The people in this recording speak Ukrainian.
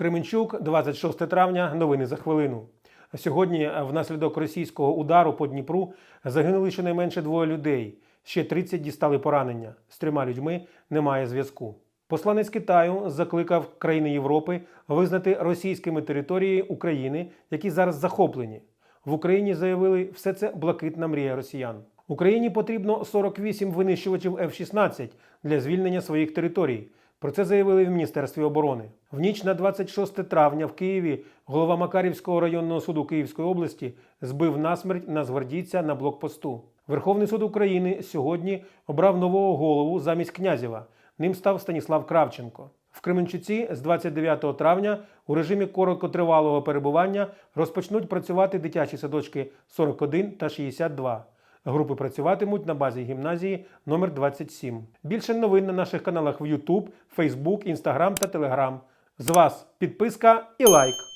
Кременчук, 26 травня. Новини за хвилину. Сьогодні е, внаслідок російського удару по Дніпру загинули щонайменше двоє людей. Ще 30 дістали поранення. З трьома людьми немає зв'язку. Посланець Китаю закликав країни Європи визнати російськими території України, які зараз захоплені. В Україні заявили, все це блакитна мрія росіян. Україні потрібно 48 винищувачів F-16 для звільнення своїх територій. Про це заявили в Міністерстві оборони. В ніч на 26 травня в Києві голова Макарівського районного суду Київської області збив насмерть нацгвардійця на блокпосту. Верховний суд України сьогодні обрав нового голову замість Князєва. Ним став Станіслав Кравченко. В Кременчуці з 29 травня у режимі короткотривалого перебування розпочнуть працювати дитячі садочки 41 та 62. Групи працюватимуть на базі гімназії номер 27. Більше новин на наших каналах в YouTube, Facebook, Instagram та Telegram. З вас підписка і лайк.